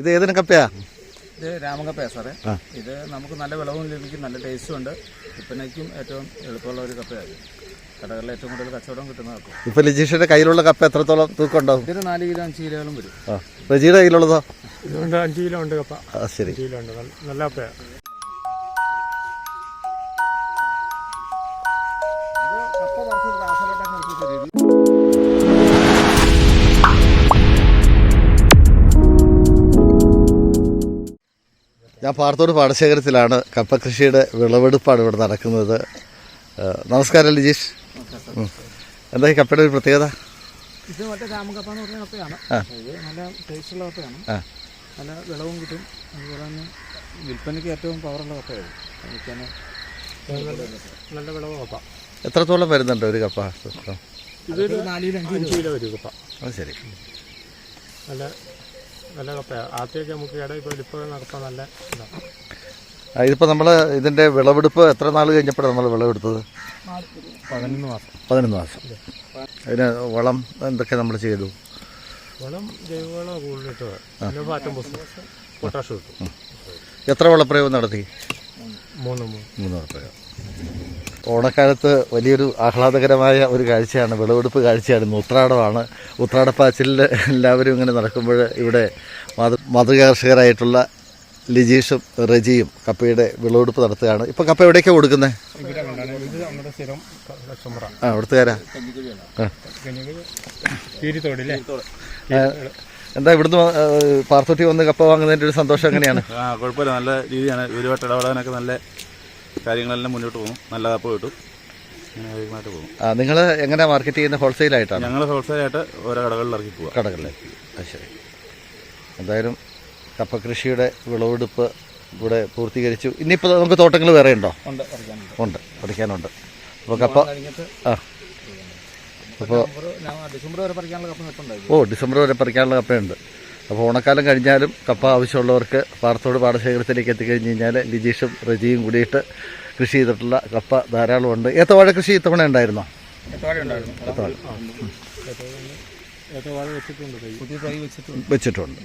ഇത് ഏതിനും കപ്പയാ? ഇത് രാമകപ്പയാ സാറേ. ഇത് നമുക്ക് നല്ല വിളവും ലഭിക്കും നല്ല ടേസ്റ്റും ഉണ്ട്. വിൽപ്പനയ്ക്കും ഏറ്റവും എളുപ്പമുള്ള ഒരു കപ്പയാണ് കടകളിൽ ഏറ്റവും കൂടുതൽ കച്ചവടം കിട്ടുന്ന കപ്പ. ഇപ്പൊ ലജീഷിന്റെ കയ്യിലുള്ള കപ്പ എത്രത്തോളം തൂക്കം ഉണ്ടാവും ഇതൊരു നാല് കിലോ അഞ്ച് കിലോകളും വരും. റജിയുടെ കയ്യിലുള്ളതോ? ഇതുകൊണ്ട് അഞ്ച് കിലോ ഉണ്ട് കപ്പ. ശരി. കിലോ ഉണ്ട്. നല്ല- നല്ല കപ്പയാണ് ഞാൻ പാർത്തോട് പാടശേഖരത്തിലാണ് കപ്പ കൃഷിയുടെ വിളവെടുപ്പാണ് ഇവിടെ നടക്കുന്നത്. നമസ്കാരം ലിജീഷ്. എന്താ ഈ കപ്പയുടെ ഒരു പ്രത്യേകത? ഇത് മറ്റേ രാമകപ്പ എന്ന് പറഞ്ഞ കപ്പയാണ്. ഇത് നല്ല ടേസ്റ്റുള്ള കപ്പയാണ്. നല്ല വിളവും കിട്ടും. അതുപോലെ തന്നെ വിൽപ്പനയ്ക്ക് ഏറ്റവും പവറുള്ള കപ്പയാണ് വിൽപ്പന നല്ല വിളവ് കപ്പ. എത്രത്തോളം വരുന്നുണ്ട് ഒരു കപ്പ? ഇതൊരു നാല് കിലോ അഞ്ച് അഞ്ച് കിലോ ഒരു കപ്പ. അത് ശരി. നല്ല നല്ല കപ്പയാണ് ആദ്യമൊക്കെ നമുക്ക് ഇട ഇപ്പോൾ ഇപ്പോൾ കപ്പ നല്ല ഇതാണ് ആ, ഇതിപ്പോ നമ്മൾ ഇതിന്റെ വിളവെടുപ്പ് എത്ര നാൾ കഴിഞ്ഞപ്പോഴാണ് നമ്മൾ വിളവെടുത്തത്? പതിനൊന്ന് മാസം. പതിനൊന്ന് മാസം. അതിന് വളം എന്തൊക്കെ നമ്മൾ ചെയ്തു? വളം ജൈവവളം കൂടുതലിട്ട് പിന്നെ പാറ്റം പൊസ് പൊട്ടാഷ് കിട്ടും എത്ര വളപ്രയോഗം നടത്തി? മൂന്ന് ഓണക്കാലത്ത് വലിയൊരു ആഹ്ലാദകരമായ ഒരു കാഴ്ചയാണ് വിളവെടുപ്പ് കാഴ്ചയാണ് ഇന്ന് ഉത്രാടമാണ് ഉത്രാടപ്പാച്ചിലിൽ എല്ലാവരും ഇങ്ങനെ നടക്കുമ്പോൾ ഇവിടെ മാതൃ മാതൃകാർഷകരായിട്ടുള്ള ലിജീഷും റജിയും കപ്പയുടെ വിളവെടുപ്പ് നടത്തുകയാണ് ഇപ്പം കപ്പ എവിടേക്കാണ് കൊടുക്കുന്നത് ആ കീരിത്തോടില്ലേ ആ, എന്താ ഇവിടുന്ന് പാർത്തോട്ടി വന്ന് കപ്പ വാങ്ങുന്നതിന്റെ ഒരു സന്തോഷം എങ്ങനെയാണ്? ആ കുഴപ്പമില്ല. നല്ല രീതിയാണ്. ഇവരുമായിട്ട് ഇടപെടാനൊക്കെ നല്ല കാര്യങ്ങളെല്ലാം മുന്നോട്ട് പോകും. നല്ല കപ്പ കിട്ടും. നിങ്ങൾ എങ്ങനെ മാർക്കറ്റ് ചെയ്യുന്ന? ഹോൾസെയിലായിട്ടാണ് ഞങ്ങൾ ഹോൾസെയിലായിട്ട് ഓരോ കടകളിൽ ഇറക്കി പോവാം. കടകളിലേക്ക് അത് ശരി. എന്തായാലും കപ്പ കൃഷിയുടെ വിളവെടുപ്പ് ഇവിടെ പൂർത്തീകരിച്ചു. ഇനിയിപ്പോൾ നമുക്ക് തോട്ടങ്ങൾ വേറെ ഉണ്ടോ? ഉണ്ട് ഉണ്ട് പഠിക്കാനുണ്ട് അപ്പോൾ കപ്പ ആ. അപ്പോൾ ഡിസംബർ വരെ പറിക്കാനുള്ള കപ്പ ഓ ഡിസംബർ വരെ പറിക്കാനുള്ള കപ്പയുണ്ട്. അപ്പോൾ ഓണക്കാലം കഴിഞ്ഞാലും കപ്പ ആവശ്യമുള്ളവർക്ക് പാർത്തോട് പാടശേഖരത്തിലേക്ക് എത്തിക്കഴിഞ്ഞ് കഴിഞ്ഞാൽ ലിജീഷും റജിയും കൂടിയിട്ട് കൃഷി ചെയ്തിട്ടുള്ള കപ്പ ധാരാളമുണ്ട്. ഏത്തവാഴ കൃഷി ഇത്തവണ ഉണ്ടായിരുന്നോ? ഏത്തവാഴ വെച്ചിട്ടുണ്ട്.